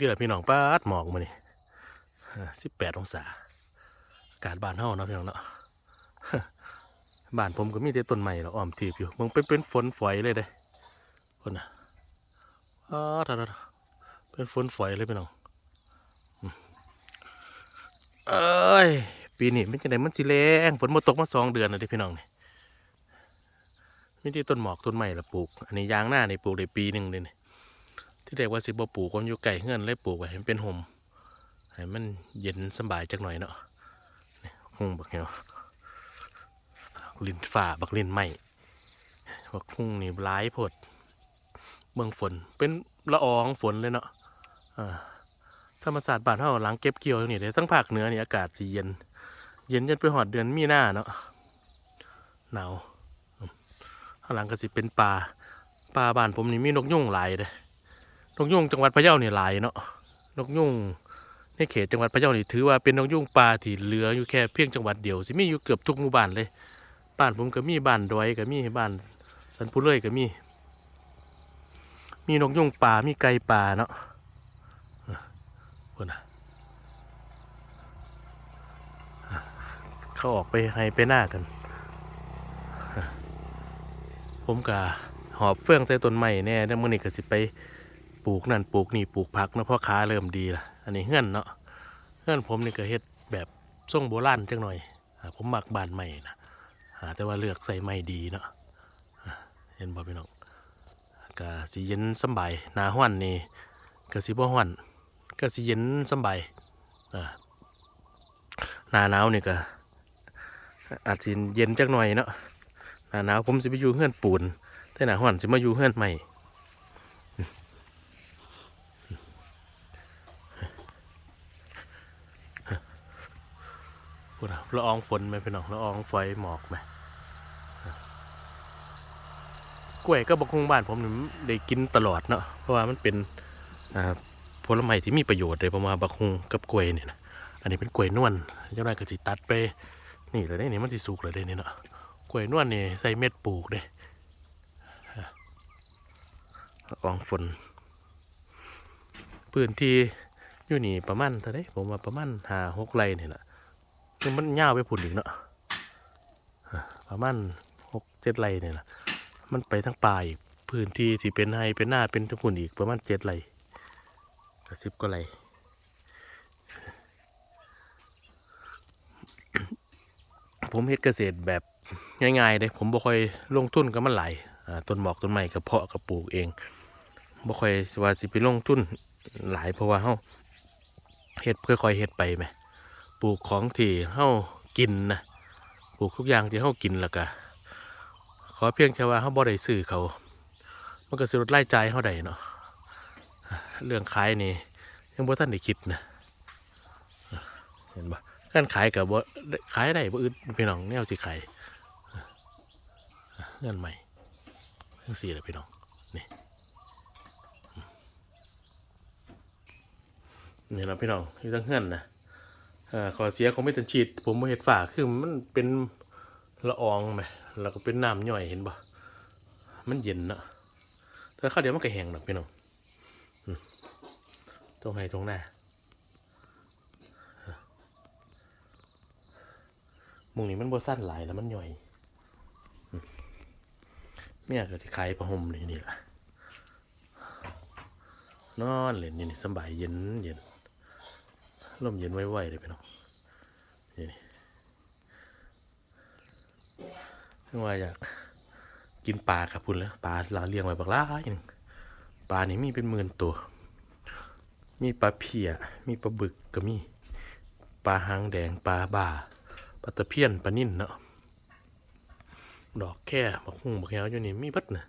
ที่ละพี่น้องป้าดหมอกมานี่สิบแปดองศาอากาศบ้านเฮาเนาะพี่น้องเนาะบ้านผมก็มีแต่ต้นไม้ล้วอ้อมทีบอยู่มันเป็นเป็นฝนฝอยเลยเด้คนน่ะอ๋อท่าเป็นฝนฝอยเลยพี่น้องเอ้ยปีนี้มันจะไหนมันสิแรงฝนมาตกมาสองเดือนแล้วพี่น้องนี่มีที่ต้นหมอกต้นไม้ละปลูก อันนี้ยางหน้านี่ปลูกได้ปีหนึ่งเลยนี่ ที่เรียกว่าสิบ่ปลูกคนอยู่ไก่เฮือนเลยปลูกไว้ให้มันเป็นห่มให้มันเย็นสบายจักหน่อยเนาะหุ่งบักเหี่ยวลินฝ่าบักลินไหมบักหุ่งนี่ร้ายโพดเมืองฝนเป็นละอองฝนเลยเนาะอ่าธรรมศาสตร์บ้านเฮาหลังเก็บเกี่ยวนี่เด้ทั้งภาคเหนือนี่อากาศสิเย็น เย็นจนไปหอดเดือนมีหน้าเนาะหนาวข้างหลังก็สิเป็นป่าป่าบ้านผมนี่มีนกยุ่งหลายเด้ นกยุงจังหวัดพะเยาเนี่ยหลายเนาะนกยุงในเขตจังหวัดพะเยานี่ถือว่าเป็นนกยุงป่าที่เหลืออยู่แค่เพียงจังหวัดเดียวสิมีอยู่เกือบทุกหมู่บ้านเลยบ้านผมก็มีบ้านดอยก็มีบ้านสันปุเล่ยก็มี มีนกยุงป่ามีไก่ป่าเนาะเออคนนะอะเขาออกไปให้ไปหน้ากัน ผมก็หอบเฟื่องใส่ต้นไม้แน่แล้วมื้อนี้ก็สิไป ปลูกนั่นปลูกนี่ปลูกผักนะพราะค้าเริ่มดีละอันนี้เฮือนเนาะเฮือนผมนี่ก็เฮ็ดแบบทรงโบราณจังหน่อยผมหมักบานใหม่นะแต่ว่าเลือกใส่ไม้ดีเนาะเห็นบ่พี่น้องก็สิเย็นสบายหนาห้อนนี่ก็สิบ่ห้อนก็สิเย็นสบายหนาหนาวนี่ก็อาจสิเย็นจักหน่อยเนาะหนาหนาวผมสิไปอยู่เฮือนปูนแต่หนาห้อนสิมาอยู่เฮือนใหม่ พูดอะละอองฝนไหมพี่น้องละอองไฟหมอกไหมกล้วยก็บกคงบ้านผมนี่ได้กินตลอดเนาะเพราะว่ามันเป็นผลไม้ที่มีประโยชน์เลยประมาณบักคงกับกล้วยเนี่ยนะอันนี้เป็นกล้วยนวลเจ้านายก็สิตัดไป นี่เลยได้นี่มันสิสุกเลยได้นี่ยเนาะกล้วยนวลนี่ใส่เม็ดปลูกเด้ละอองฝนพื้นที่อยู่นี่ประมาณเท่าไรผมว่าประมาณหาหกไร่เนี่แหละ คือมันยาวไปผุนอีกเนาะประมาณหกเจ็ดไรเนี่ยนะมันไปทั้งป่าอีกพื้นที่ที่เป็นไฮเป็นหน้าเป็นทั้งผุนอีกประมาณเจ็ดไรกระสิบก็ไรผมเฮ็ดเกษตรแบบง่ายๆเลยผมบ่ค่อยลงทุนกับมันหลายต้นหมอกต้นไม้กับเพาะกับปลูกเองบ่ค่อยสว่าสิไปลงทุนหลายเพราะว่าเฮาเฮ็ดค่อยๆเฮ็ดไปไหม ปลูกของที่เฮากินนะปลูกทุกอย่างที่เฮากินแล้วก็ขอเพียงแค่ว่าเฮาบ่ได้ซื้อเขา มันก็สิลดรายจ่ายเฮาได้เนาะเรื่องขายนี่ยังบ่ทันได้คิดนะเห็นบ่การขายกับบ่ขายได้บ่อื่นพี่น้องแนวสิขายเงินใหม่จังซี่แหละพี่น้องนี่นี่ล่ะพี่น้องอยู่ทั้งเฮือนนะ อ่าขอเสียของไม่ตันฉีด ผมบ่เห็ดฝาคือมันเป็นละอองไหมแล้วก็เป็นน้ำย่อยเห็นปะมันเย็นเนาะแต่ข้าวเดียวมันก็แห้งหรอกพี่น้องตรงไหนตรงหน้ามุงนี้มันบ่สั้นหลายแล้วมันย่อยอืมไม่อยากจะขายผ้าห่มนี่นี่ล่ะนอนเลยนี่นี่สบายเย็นเย็น ลมเย็นไว้ๆเลยพี่น้องนี่นี่ว่าอยากกินปลากับพุ่นแล้วปลาเราเลี้ยงไว้บักหลายหนึงปลานี่มีเป็นหมื่นตัว มีปลาเพียมีปลาบึกก็มีปลาหางแดงปลาบ่าปลาตะเพียนปลานิ่นเนาะดอกแค่บักหุ่งบักแหวอยู่นี่มีเบัดนะ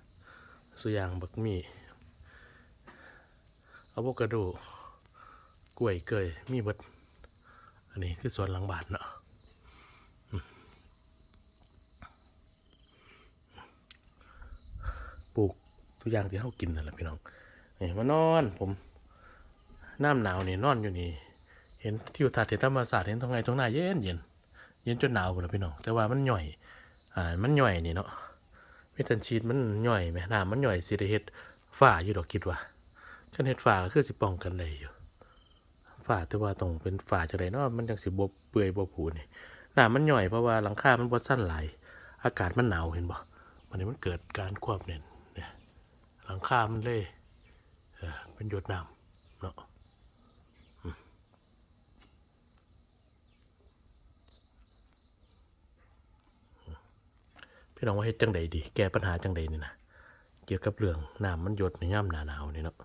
สุยางบักมีอะโวคาโด กล้วยเกยมีเบิดอันนี้คือสวนหลังบ้านเนาะปลูกทุกอย่างที่เขากินนั่นแหละพี่น้องนี่มานอนผมน้ำหนาวนี่นอนอยู่นี่เห็นทิวทัศน์เห็นธรรมศาสตร์เห็นตรงไงตรงหน้าเย็นเย็นเย็นจนหนาวหมดแล้วพี่น้อง แต่ว่ามันหน่อยอ่ามันหน่อยนี่เนาะไม่ทันชีดมันหน่อยไหมน้ำมันหน่อยสิได้เฮ็ดฝ้าอยู่ดอกคิดว่าคันเฮ็ดฝ้าก็คือสิป้องกันได้อยู่าแต่ว่าต้องเป็นฝาจังไดเนาะมันจังสิบ่เปื่อยบ่ผุนี่น้ามันย่อยเพราะว่าหลังคามันบ่สั่นหลายอากาศมันหนาวเห็นบ่มันนี้มันเกิดการควบแน่นเนี่ยหลังคามันเลยเป็นหยดน้ำเนาะพี่น้องว่าเฮ็ดจังใดดี แก้ปัญหาจังใดนี่นะเกี่ยวกับเรื่องน้ำมันหยดในยามหนาหนาวนี่เนาะ